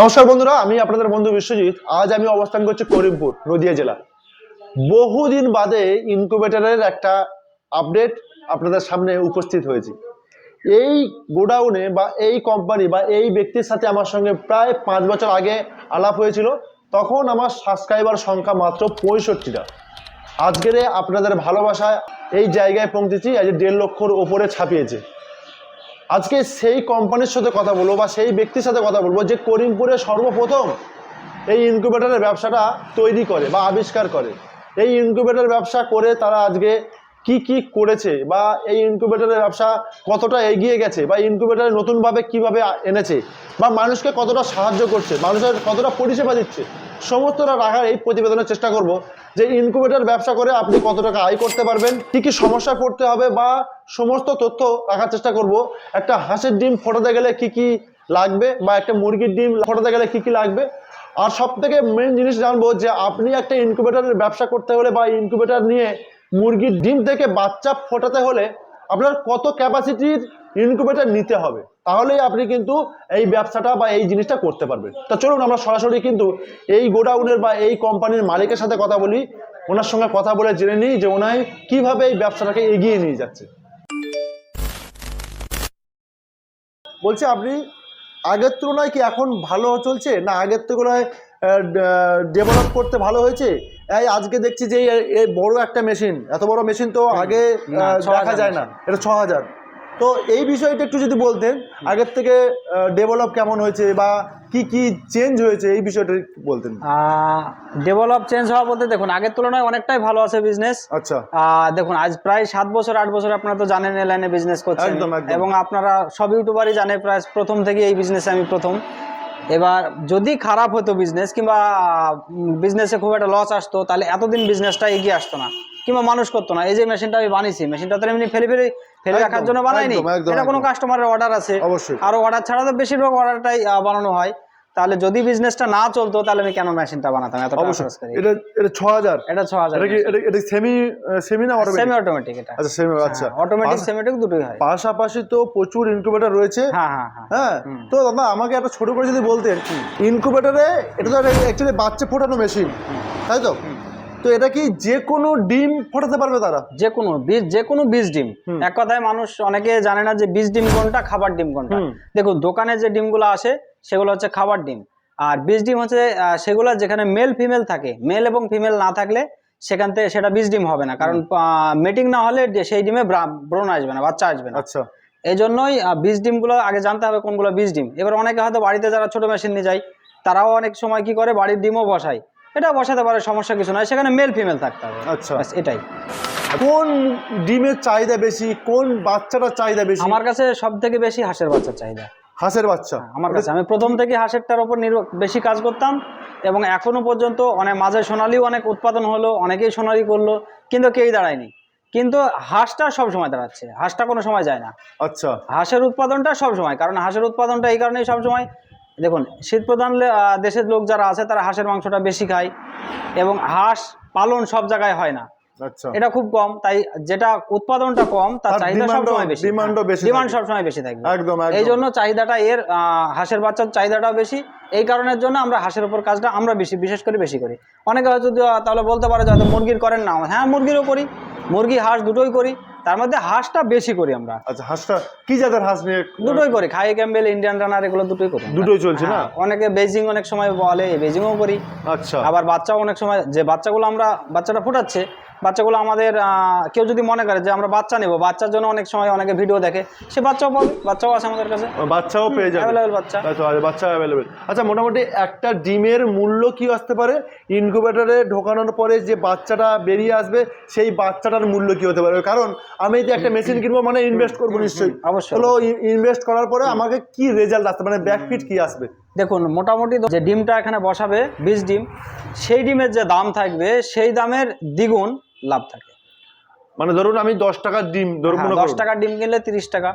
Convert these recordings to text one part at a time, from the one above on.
নমস্কার বন্ধুরা, আমি আপনাদের বন্ধু বিশ্বজিৎ। আজ আমি অবস্থান করছি করিমপুর, নদিয়া জেলা। বহুদিন বাদে ইনকুবেটরের একটা আপডেট আপনাদের সামনে উপস্থিত হয়েছি। এই গোডাউনে বা এই কোম্পানি বা এই ব্যক্তির সাথে আমার সঙ্গে প্রায় পাঁচ বছর আগে আলাপ হয়েছিল। তখন আমার সাবস্ক্রাইবার সংখ্যা মাত্র পঁয়ষট্টিটা। আজকের আপনাদের ভালোবাসায় এই জায়গায় পৌঁছেছি, আজ দেড় লক্ষর ওপরে ছাপিয়েছে। আজকে সেই কোম্পানির সাথে কথা বলব বা সেই ব্যক্তির সাথে কথা বলব যে করিমপুরে সর্বপ্রথম এই ইনকিউবেটরের ব্যবসাটা তৈরি করে বা আবিষ্কার করে। এই ইনকিউবেটর ব্যবসা করে তারা আজকে কি কি করেছে বা এই ইনকিউবেটরের ব্যবসা কতটা এগিয়ে গেছে বা ইনকিউবেটর নতুনভাবে কীভাবে এনেছে বা মানুষকে কতটা সাহায্য করছে, মানুষের কতটা পরিষেবা দিচ্ছে সমস্তটা রাখার এই প্রতিবেদনের চেষ্টা করব যে ইনকিউবেটর ব্যবসা করে আপনি কত টাকা আয় করতে পারবেন, কি কি সমস্যায় পড়তে হবে বা সমস্ত তথ্য রাখার চেষ্টা করব। একটা হাঁসের ডিম ফোটাতে গেলে কি কি লাগবে বা একটা মুরগির ডিম ফোটাতে গেলে কি কি লাগবে? আর সব থেকে মেন জিনিস জানব যে আপনি একটা ইনকিউবেটরের ব্যবসা করতে হলে বা ইনকিউবেটর নিয়ে মুরগির ডিম থেকে বাচ্চা ফোটাতে হলে আপনার কত ক্যাপাসিটির ইনকিউবেটর নিতে হবে। তাহলেই আপনি কিন্তু এই ব্যবসাটা বা এই জিনিসটা করতে পারবেন। তা চলুন আমরা সরাসরি কিন্তু এই গোডাউনের বা এই কোম্পানির মালিকের সাথে কথা বলি। ওনার সঙ্গে কথা বলে জেনে নিই যে ওনাই কীভাবে এই ব্যবসাটাকে এগিয়ে নিয়ে যাচ্ছে। বলছি আপনি আগের তুলনায় কি এখন ভালো চলছে? না আগের তুলনায় ডেভেলপ করতে ভালো হয়েছে? এই আজকে দেখছি যে এই- বড় একটা মেশিন এত বড় মেশিন তো আগে দেখা যায় না। এটা ছ হাজার। তো এই বিষয়টা একটু যদি বলতেন আগের থেকে ডেভেলপ কেমন হয়েছে বা কি কি চেঞ্জ হয়েছে এই বিষয়টা বলতেন। ডেভেলপ চেঞ্জ হওয়া বলতে দেখুন আগের তুলনায় অনেকটাই ভালো আছে বিজনেস আচ্ছা। দেখুন আজ প্রায় সাত বছর আট বছর আপনারা তো জানেন এই লাইনে বিজনেস করছেন। এবং আপনারা সব ইউটিউবারই জানে প্রায় প্রথম থেকে এই বিজনেসে আমি প্রথম। এবার যদি খারাপ হতো বিজনেস কিংবা বিজনেসে খুব একটা লস আসতো তাহলে এতদিন বিজনেসটা এগিয়ে আসতো না। কিংবা মানুষ করতো না। এই যে মেশিনটা আমি বানিয়েছি মেশিনটা তো এমনি ফেলে ফেলে ফেলে রাখার জন্য বানাইনি। এটা কোনো কাস্টমারের অর্ডার আছে। অবশ্যই। আরও অর্ডার ছাড়া তো বেশিরভাগ অর্ডারটাই বানানো হয়। তাহলে যদি বিজনেসটা না চলতো তাহলে আমি কেন মেশিনটা বানাতাম? এত অবশ্যই। এটা এটা ছ হাজার। এটা ছ হাজার এটা কি এটা সেমি সেমি না অটোমেটিক সেমি অটোমেটিক অটোমেটিক এটা। আচ্ছা সেমি আচ্ছা। অটোমেটিক পাশ- সেমিটিক দুটোই হয়। পাশাপাশি তো প্রচুর ইনকিউবেটর রয়েছে। হ্যাঁ হ্যাঁ হ্যাঁ। হ্যাঁ তো দাদা আমাকে একটা ছোট করে যদি বলতেন ইনকিউবেটরে এটা তো অ্যাকচুয়ালি বাচ্চা ফোটানো মেশিন তাই তো? তো এটা কি যে কোনো ডিম ফোটাতে পারবে তারা? যে কোনো বীজ যে কোনো বীজ ডিম। এক কথায় মানুষ অনেকে জানে না যে বীজ ডিম কোনটা খাবার ডিম কোনটা। দেখুন দোকানে যে ডিমগুলো আসে সেগুলো হচ্ছে খাবার ডিম। আর বীজ ডিম হচ্ছে সেগুলো যেখানে মেল ফিমেল থাকে মেল এবং ফিমেল না থাকলে সেখান থেকে সেটা বীজ ডিম হবে না। কারণ মেটিং না হলে সেই ডিমে ব্রণ আসবে না বাচ্চা আসবে না। আচ্ছা। এই জন্যই বীজ ডিমগুলো আগে জানতে হবে কোনগুলো বীজ ডিম। এবার অনেকে হয়তো বাড়িতে যারা ছোট মেশিন নিয়ে যায় তারাও অনেক সময় কি করে বাড়ির ডিমও বসায়। এটা বসাতে পারে সমস্যা কিছু নয় সেখানে মেল ফিমেল থাকতে হবে। আচ্ছা। এটাই। কোন ডিমের চাহিদা বেশি? কোন বাচ্চাটার চাহিদা বেশি? আমার কাছে সব থেকে বেশি হাঁসের বাচ্চার চাহিদা। হাঁসের বাচ্চা? আমার কাছে। আমি প্রথম থেকে হাঁসেরটার উপর নির্ভর বেশি কাজ করতাম এবং এখনও পর্যন্ত অনেক মাঝে সোনালিও অনেক উৎপাদন হলো অনেকেই সোনালি করল কিন্তু কেউই দাঁড়ায়নি। কিন্তু হাঁসটা সব সময় দাঁড়াচ্ছে। হাঁসটা কোনো সময় যায় না। আচ্ছা। হাঁসের উৎপাদনটা সব সময় কারণ হাঁসের উৎপাদনটা এই কারণেই সব সময় দেখুন শীত প্রধান দেশের লোক যারা আছে তারা হাঁসের মাংসটা বেশি খায় এবং হাঁস পালন সব জায়গায় হয় না। আচ্ছা। এটা খুব কম তাই যেটা উৎপাদনটা কম তার চাহিদা সবসময় বেশি। ডিমান্ড থাকে। সবসময় বেশি থাকবে একদম একদম। এই জন্য চাহিদাটা এর হাঁসের বাচ্চার চাহিদাটাও বেশি। এই কারণের জন্য আমরা হাঁসের উপর কাজটা আমরা বেশি বিশেষ করে বেশি করি। অনেকে হয়তো তাহলে বলতে পারে যে হয়তো মুরগির করেন না। হ্যাঁ মুরগিরও করি। মুরগি হাঁস দুটোই করি। তার মধ্যে হাঁসটা বেশি করি আমরা। আচ্ছা হাঁসটা কি জাতের হাঁস নিয়ে দুটোই করি খাই ক্যাম্বেল ইন্ডিয়ান রানার এগুলো দুটোই করি দুটোই চলছে না? হ্যাঁ, অনেকে বেজিং অনেক সময় বলে বেজিংও করি। আচ্ছা। আবার বাচ্চাও অনেক সময় যে বাচ্চাগুলো আমরা বাচ্চাটা ফুটাচ্ছে বাচ্চাগুলো আমাদের কেউ যদি মনে করে যে আমরা বাচ্চা নেব বাচ্চার জন্য অনেক সময় অনেকে ভিডিও দেখে সে বাচ্চাও পাবে বাচ্চাও আছে আমাদের কাছে। বাচ্চাও পেয়ে যাবে। অ্যাভেলেবেল বাচ্চা। আচ্ছা আচ্ছা, বাচ্চা অ্যাভেলেবেল আচ্ছা মোটামুটি একটা ডিমের মূল্য কি আসতে পারে? ইনকিউবেটরে ঢোকানোর পরে যে বাচ্চাটা বেরিয়ে আসবে সেই বাচ্চাটার মূল্য কি হতে পারে? কারণ আমি যে একটা মেশিন কিনবো মানে ইনভেস্ট করব নিশ্চয়ই। অবশ্যই, হলো ইনভেস্ট করার পরে আমাকে কি রেজাল্ট আসবে? মানে ব্যাকফিট কি আসবে? দেখুন মোটামুটি যে ডিমটা এখানে বসাবে বীজ ডিম সেই ডিমের যে দাম থাকবে সেই দামের দ্বিগুণ লাভ থাকে। মানে ধরুন আমি দশ টাকার ডিম ধরুন হ্যাঁ, দশ টাকার ডিম কিনলে তিরিশ টাকা।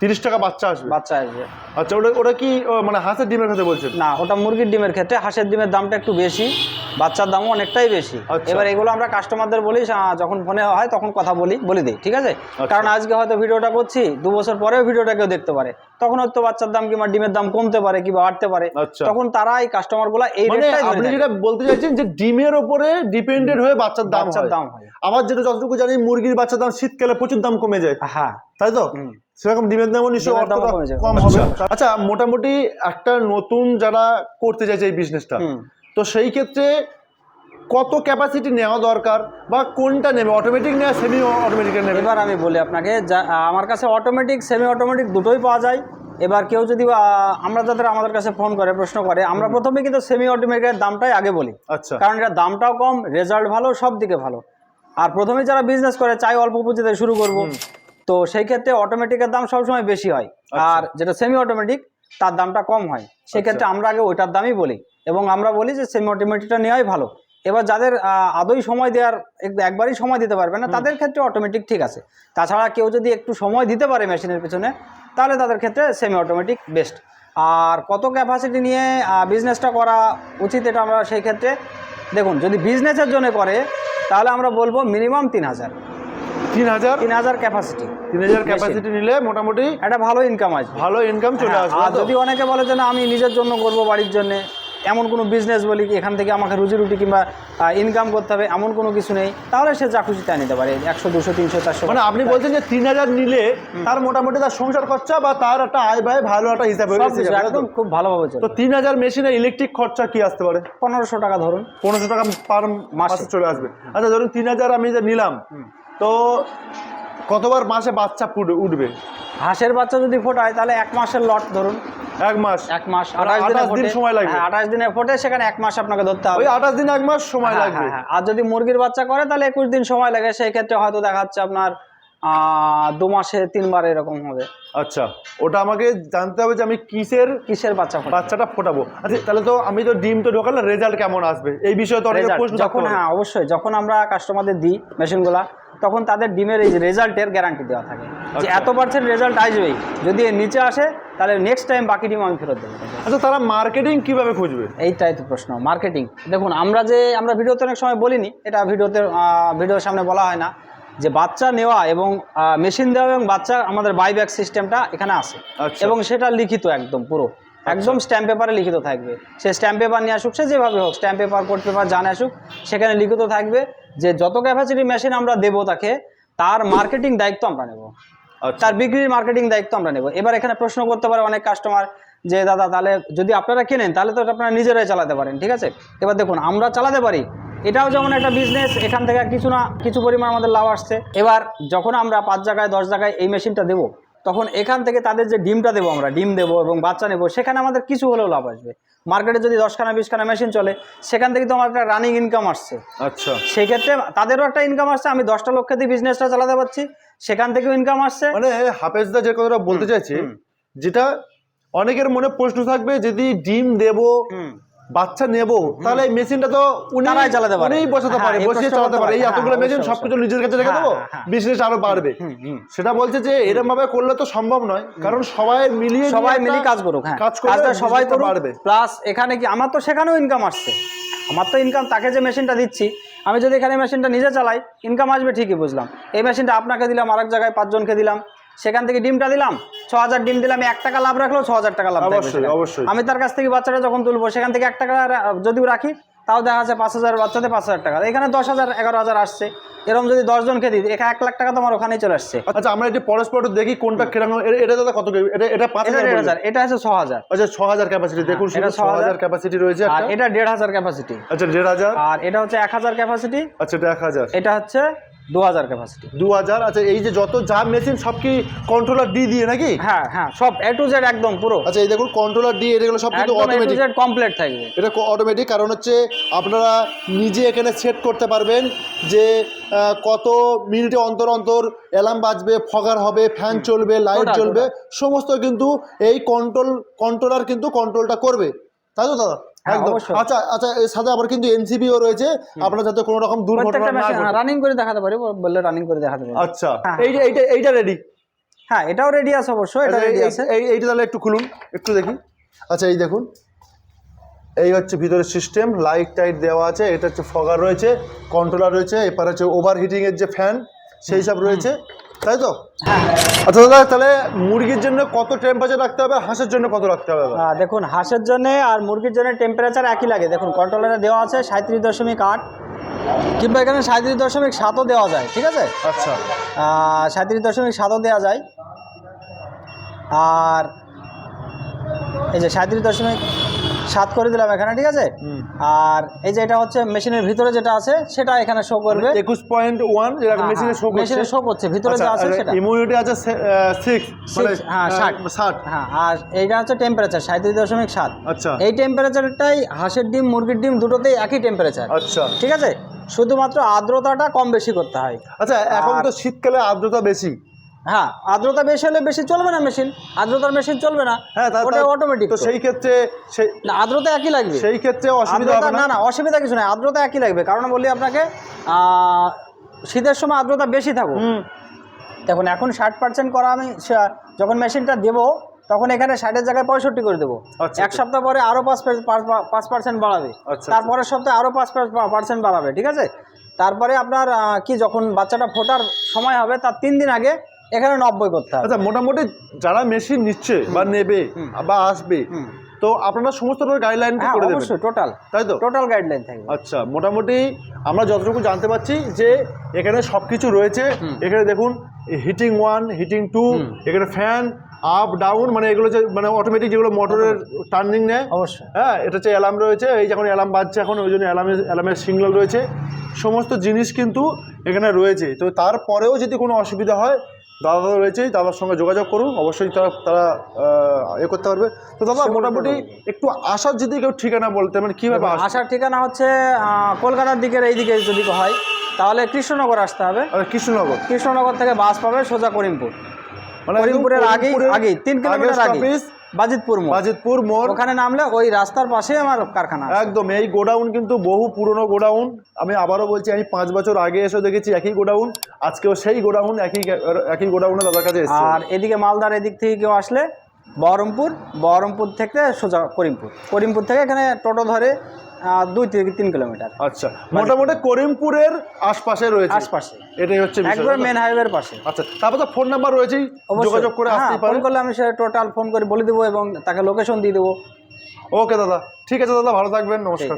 তিরিশ টাকা বাচ্চা আসবে। বাচ্চা আসবে। আচ্ছা ওটা ওটা কি মানে হাঁসের ডিমের কথা বলছেন? না ওটা মুরগির ডিমের ক্ষেত্রে। হাঁসের ডিমের দামটা একটু বেশি বাচ্চার দামও অনেকটাই বেশি। আচ্ছা। এবার এগুলো আমরা কাস্টমারদের বলি যখন ফোনে হয় তখন কথা বলি বলে দিই ঠিক আছে? কারণ আজকে হয়তো ভিডিওটা করছি দু বছর পরেও ভিডিওটা কেউ দেখতে পারে। তখন হয়তো বাচ্চার দাম কিংবা ডিমের দাম কমতে পারে কিংবা বাড়তে পারে। আচ্ছা। তখন তারা এই কাস্টমারগুলা এই মানে আপনি যেটা বলতে চাইছেন যে ডিমের ওপরে ডিপেন্ডেন্ট হয়ে বাচ্চার দাম বাচ্চার দাম হয়। আবার যেটা যতটুকু জানি মুরগির বাচ্চার দাম শীতকালে প্রচুর দাম কমে যায়। হ্যাঁ। তাই তো। সেরকম ডিমের দামও নিশ্চয়ই অতটা কম হবে। আচ্ছা মোটামুটি একটা নতুন যারা করতে চাইছে এই বিজনেসটা। তো সেই ক্ষেত্রে কত ক্যাপাসিটি নেওয়া দরকার বা কোনটা নেবে? অটোমেটিক নেওয়া সেমি অটোমেটিক নেবে? এবার আমি বলি আপনাকে যা আমার কাছে অটোমেটিক সেমি অটোমেটিক দুটোই পাওয়া যায়। এবার কেউ যদি আমরা যাদের আমাদের কাছে ফোন করে প্রশ্ন করে আমরা প্রথমে কিন্তু সেমি অটোমেটিকের দামটাই আগে বলি। আচ্ছা। কারণ এটা দামটাও কম রেজাল্ট ভালো সব দিকে ভালো। আর প্রথমে যারা বিজনেস করে চাই অল্প পুঁজিতে শুরু করব। তো সেই ক্ষেত্রে অটোমেটিকের দাম সবসময় বেশি হয়। আর যেটা সেমি অটোমেটিক তার দামটা কম হয়। সেক্ষেত্রে আমরা আগে ওইটার দামই বলি এবং আমরা বলি যে সেমি অটোমেটিকটা নেওয়াই ভালো। এবার যাদের আদৌ সময় দেওয়ার এক- একবারই সময় দিতে পারবে না তাদের ক্ষেত্রে অটোমেটিক ঠিক আছে। তাছাড়া কেউ যদি একটু সময় দিতে পারে মেশিনের পেছনে তাহলে তাদের ক্ষেত্রে সেমি অটোমেটিক বেস্ট আর কত ক্যাপাসিটি নিয়ে বিজনেসটা করা উচিত এটা আমরা সেই ক্ষেত্রে দেখুন যদি বিজনেসের জন্য করে তাহলে আমরা বলব মিনিমাম তিন হাজার। তিন হাজার? তিন হাজার ক্যাপাসিটি তিন হাজার ক্যাপাসিটি নিলে মোটামুটি একটা ভালো ইনকাম আসবে ভালো ইনকাম চলে হ্যাঁ, আসবে আর যদি অনেকে বলে যে না আমি নিজের জন্য করব বাড়ির জন্য এমন কোনো বিজনেস বলি এখান থেকে আমাকে রুজি রুটি কিংবা ইনকাম করতে হবে এমন কোনো কিছু নেই তাহলে সে যা খুশি তাই নিতে পারে। একশো দুশো তিনশো চারশো। মানে আপনি বলছেন যে তিন হাজার নিলে তার মোটামুটি তার সংসার খরচা বা তার একটা আয় ব্যয় ভালো একটা হিসাবে তো? একদম খুব ভালোভাবে তো তিন হাজার মেশিনে ইলেকট্রিক খরচা কি আসতে পারে? পনেরোশো টাকা ধরুন। পনেরোশো টাকা পার মাসে চলে আসবে। আচ্ছা ধরুন তিন হাজার আমি যে নিলাম তো কতবার মাসে বাচ্চা উঠবে? হাঁসের বাচ্চা যদি ফোটায় তাহলে এক মাসের লট ধরুন। এক মাস? এক মাস। আঠাশ দিনে 28 দিন সময় লাগবে। হ্যাঁ, আঠাশ দিনে ফোটে সেখানে এক মাস আপনাকে ধরতে হবে। আঠাশ দিন এক মাস সময় হ্যাঁ, লাগবে। হ্যাঁ। আর যদি মুরগির বাচ্চা করে তাহলে একুশ দিন সময় লাগে। সেই ক্ষেত্রে হয়তো দেখা যাচ্ছে আপনার দু মাসে তিনবার এরকম হবে। আচ্ছা ওটা আমাকে জানতে হবে যে আমি কিসের কিসের বাচ্চা বাচ্চাটা ফোটাবো? আচ্ছা তাহলে তো আমি তো ডিম তো ঢোকালে রেজাল্ট কেমন আসবে? এই বিষয়ে তো অনেক প্রশ্ন যখন হ্যাঁ অবশ্যই। যখন আমরা কাস্টমারদের দিই মেশিনগুলা তখন তাদের ডিমের এই রেজাল্টের গ্যারান্টি দেওয়া থাকে। যে আচ্ছা। এত পার্সেন্ট রেজাল্ট আসবেই। যদি এর নিচে আসে তাহলে নেক্সট টাইম বাকি ডিম আমি ফেরত দেবো। আচ্ছা তারা মার্কেটিং কীভাবে খুঁজবে? এইটাই তো প্রশ্ন মার্কেটিং দেখুন আমরা যে আমরা ভিডিওতে অনেক সময় বলিনি এটা ভিডিওতে ভিডিওর সামনে বলা হয় না যে বাচ্চা নেওয়া এবং মেশিন দেওয়া এবং বাচ্চা আমাদের বাইব্যাক সিস্টেমটা এখানে আছে। আচ্ছা। এবং সেটা লিখিত একদম পুরো। একদম স্ট্যাম্প পেপারে লিখিত থাকবে। সে স্ট্যাম্প পেপার নিয়ে আসুক সে যেভাবে হোক স্ট্যাম্প পেপার কোর্ট পেপার জানে আসুক সেখানে লিখিত থাকবে। যে যত ক্যাপাসিটি মেশিন আমরা দেবো তাকে তার মার্কেটিং দায়িত্ব আমরা নেব। আচ্ছা। তার বিক্রির মার্কেটিং দায়িত্ব আমরা নেব। এবার এখানে প্রশ্ন করতে পারে অনেক কাস্টমার যে দাদা তাহলে যদি আপনারা কেনেন তাহলে তো আপনারা নিজেরাই চালাতে পারেন ঠিক আছে? এবার দেখুন আমরা চালাতে পারি। এটাও যেমন একটা বিজনেস এখান থেকে কিছু না কিছু পরিমাণ আমাদের লাভ আসছে। এবার যখন আমরা পাঁচ জায়গায় দশ জায়গায় এই মেশিনটা দেবো তখন এখান থেকে তাদের যে ডিমটা দেবো আমরা ডিম দেবো এবং বাচ্চা নেব সেখানে আমাদের কিছু হলেও লাভ আসবে। মার্কেটে যদি দশখানা বিশখানা মেশিন চলে সেখান থেকে তো আমার একটা রানিং ইনকাম আসছে। আচ্ছা। সেক্ষেত্রে তাদেরও একটা ইনকাম আসছে আমি দশটা লক্ষ দিয়ে বিজনেসটা চালাতে পারছি সেখান থেকেও ইনকাম আসছে। মানে হাফেজদা যে কথাটা বলতে চাইছে। যেটা অনেকের মনে প্রশ্ন থাকবে যদি ডিম দেব বাচ্চা নেব তাহলে এই মেশিনটা তো উনি তারাই চালাতে পারে। উনিই বসাতে হ্যাঁ, পারে বসিয়ে চালাতে পারে। এই এতগুলো হ্যাঁ, মেশিন সবকিছু নিজের কাছে রেখে হ্যাঁ, দেবো? হ্যাঁ, হ্যাঁ। বিজনেস আরও বাড়বে। সেটা বলছে যে এরকম ভাবে করলে তো সম্ভব নয় কারণ সবাই মিলিয়ে সবাই মিলে কাজ করুক হ্যাঁ। কাজ করলে সবাই business-টা বাড়বে। প্লাস এখানে কি আমার তো সেখানেও ইনকাম আসছে। আমার তো ইনকাম তাকে যে মেশিনটা দিচ্ছি আমি যদি এখানে মেশিনটা নিজে চালাই ইনকাম আসবে ঠিকই বুঝলাম। এই মেশিনটা আপনাকে দিলাম আরেক জায়গায় পাঁচজনকে দিলাম। সেখান থেকে ডিমটা দিলাম ছ হাজার ডিম দিলাম এক টাকা লাভ রাখলেও ছ হাজার টাকা লাভ অবশ্যই, অবশ্যই। আমি তার কাছ থেকে বাচ্চাটা যখন তুলবো সেখান থেকে এক টাকা যদিও রাখি তাও দেখা যাচ্ছে পাঁচ হাজার বাচ্চাতে পাঁচ হাজার টাকা। এখানে দশ হাজার এগারো হাজার আসছে। এরকম যদি দশজনকে দিই এখানে এক লাখ টাকা তোমার ওখানেই চলে আসছে। আচ্ছা আমরা এটি পরস্পর একটু দেখি কোনটা কীরকম এটা- এটা দাদা কত এটা এটা পাঁচ হাজার এটা আছে ছ হাজার আচ্ছা ছ হাজার ক্যাপাসিটি দেখুন শুধু ছ হাজার ক্যাপাসিটি রয়েছে আর এটা দেড় হাজার ক্যাপাসিটি আচ্ছা দেড় হাজার। আর এটা হচ্ছে এক হাজার ক্যাপাসিটি আচ্ছা এটা এক হাজার। এটা হচ্ছে দু হাজার ক্যাপাসিটি দু হাজার আচ্ছা এই যে যত যা মেশিন সব কি কন্ট্রোলার ডি দিয়ে নাকি? হ্যাঁ হ্যাঁ সব এ টু জেড একদম পুরো। আচ্ছা এই দেখুন কন্ট্রোলার ডি এগুলো সব কিন্তু অটোমেটিক কমপ্লিট থাকবে। এটা অটোমেটিক কারণ হচ্ছে আপনারা নিজে এখানে সেট করতে পারবেন যে কত মিনিটে অন্তর অন্তর অ্যালার্ম বাজবে ফগার হবে ফ্যান চলবে লাইট চলবে সমস্ত কিন্তু এই কন্ট্রোল কন্ট্রোলার কিন্তু কন্ট্রোলটা করবে। তাই তো দাদা? একদম। অবশ্যই। আচ্ছা আচ্ছা এর সাথে আবার কিন্তু এনসিবিও রয়েছে। আপনারা যাতে কোনো রকম দুর্ঘটনা না রানিং করে দেখাতে পারি বললে রানিং করে দেখাতে পারি। আচ্ছা। হ্যাঁ। এইটা এইটা এইটা রেডি হ্যাঁ এটাও রেডি আছে অবশ্য এটা আচ্ছা, রেডি এই- আছে। এই- এইটা তাহলে একটু খুলুন একটু দেখি। আচ্ছা এই দেখুন। এই হচ্ছে ভিতরে সিস্টেম লাইট টাইট দেওয়া আছে এটা হচ্ছে ফগার রয়েছে কন্ট্রোলার রয়েছে এবার হচ্ছে ওভার হিটিংয়ের যে ফ্যান সেই সব রয়েছে। তাই তো? আচ্ছা দাদা তাহলে মুরগির জন্য কত টেম্পারেচার রাখতে হবে? হাঁসের জন্য কত রাখতে হবে? দেখুন হাঁসের জন্য আর মুরগির জন্য টেম্পারেচার একই লাগে। দেখুন কন্ট্রোলারে দেওয়া আছে সাঁত্রিশ দশমিক আট কিংবা এখানে সাঁত্রিশ দশমিক সাতও দেওয়া যায় ঠিক আছে? আচ্ছা। সাঁত্রিশ দশমিক সাতও দেওয়া যায়। আর এই যে সাঁত্রিশ দশমিক সাত করে দিলাম এখানে ঠিক আছে? আর এই যে এটা হচ্ছে মেশিনের ভিতরে যেটা আছে সেটা এখানে শো করবে। একুশ পয়েন্ট ওয়ান যেটা মেশিনে শো করছে মেশিনে শো করছে ভিতরে যা আছে সেটা। ইমিউনিটি আছে সিক্স মানে হ্যাঁ, ষাট। ষাট। হ্যাঁ আর এইটা হচ্ছে টেম্পারেচার সাঁত্রিশ দশমিক সাত। আচ্ছা। এই টেম্পারেচারটাই হাঁসের ডিম মুরগির ডিম দুটোতেই একই টেম্পারেচার আচ্ছা। ঠিক আছে? শুধুমাত্র আর্দ্রতাটা কম বেশি করতে হয়। আচ্ছা এখন তো শীতকালে আর্দ্রতা বেশি। হ্যাঁ আর্দ্রতা বেশি হলে বেশি চলবে না মেশিন আর্দ্রতার মেশিন চলবে না হ্যাঁ ওটা অটোমেটিক তো সেই ক্ষেত্রে সেই না আর্দ্রতা একই লাগবে। সেই ক্ষেত্রে অসুবিধা হবে না? না অসুবিধা কিছু নাই আর্দ্রতা একই লাগবে। কারণ বলি আপনাকে শীতের সময় আর্দ্রতা বেশি থাকুক। হুম। দেখুন এখন ষাট পার্সেন্ট করা আমি যখন মেশিনটা দেবো তখন এখানে ষাটের জায়গায় পঁয়ষট্টি করে দেবো। আচ্ছা, এক সপ্তাহ পরে আরও পাঁচ পাঁচ পাঁচ পার্সেন্ট বাড়াবে। আচ্ছা, তারপরের সপ্তাহে আরও পাঁচ পার্সেন্ট বাড়াবে ঠিক আছে? তারপরে আপনার কি যখন বাচ্চাটা ফোটার সময় হবে তার তিন দিন আগে এখানে নব্বই করতে হবে। আচ্ছা মোটামুটি যারা মেশিন নিচ্ছে বা নেবে বা আসবে তো আপনারা সমস্ত গাইডলাইন হ্যাঁ করে দেবেন। অবশ্যই টোটাল তাই তো? টোটাল গাইডলাইন থাকবে। আচ্ছা মোটামুটি আমরা যতটুকু জানতে পারছি যে এখানে সব কিছু রয়েছে এখানে দেখুন হিটিং ওয়ান হিটিং টু এখানে ফ্যান আপ ডাউন মানে এগুলো যে মানে অটোমেটিক যেগুলো মোটরের টার্নিং নেয়। অবশ্যই। হ্যাঁ এটা হচ্ছে অ্যালার্ম রয়েছে। এই যখন অ্যালার্ম বাজছে এখন ওই জন্য অ্যালার্মের অ্যালার্মের সিগন্যাল রয়েছে। সমস্ত জিনিস কিন্তু এখানে রয়েছে। তো তারপরেও যদি কোনো অসুবিধা হয় দাদা দাদা রয়েছেই দাদার সঙ্গে যোগাযোগ করুন অবশ্যই তারা তারা এ করতে পারবে। তো দাদা মোটামুটি একটু আসার যদি কেউ ঠিকানা বলতে মানে কীভাবে আসার ঠিকানা হচ্ছে আহ, কলকাতার দিকের এই দিকে যদি হয় তাহলে কৃষ্ণনগর আসতে হবে। কৃষ্ণনগর? কৃষ্ণনগর থেকে বাস পাবে সোজা করিমপুর। মানে করিমপুরের আগেই আগেই তিন কিলোমিটার আগে বাজিতপুর মোড়। বাজিতপুর মোড়। ওখানে নামলে ওই রাস্তার পাশে আমার কারখানা একদম এই গোডাউন কিন্তু বহু পুরনো গোডাউন। আমি আবারও বলছি আমি পাঁচ বছর আগে এসে দেখেছি একই গোডাউন আজকেও সেই গোডাউন একই একই গোডাউনে দাদার কাছে আর এদিকে মালদার এদিক থেকে কেউ আসলে বহরমপুর বহরমপুর থেকে সোজা করিমপুর। করিমপুর থেকে এখানে টোটো ধরে দুই থেকে তিন কিলোমিটার। আচ্ছা মোটামুটি করিমপুরের আশপাশে রয়েছে। আশপাশে। এটাই হচ্ছে একবার মেন হাইওয়ের পাশে। আচ্ছা তারপর তো ফোন নাম্বার রয়েছেই যোগাযোগ করে আসতে পারেন। ফোন করলে আমি সে টোটাল ফোন করে বলে দেবো এবং তাকে লোকেশন দিয়ে দেবো। ওকে দাদা। ঠিক আছে দাদা ভালো থাকবেন নমস্কার।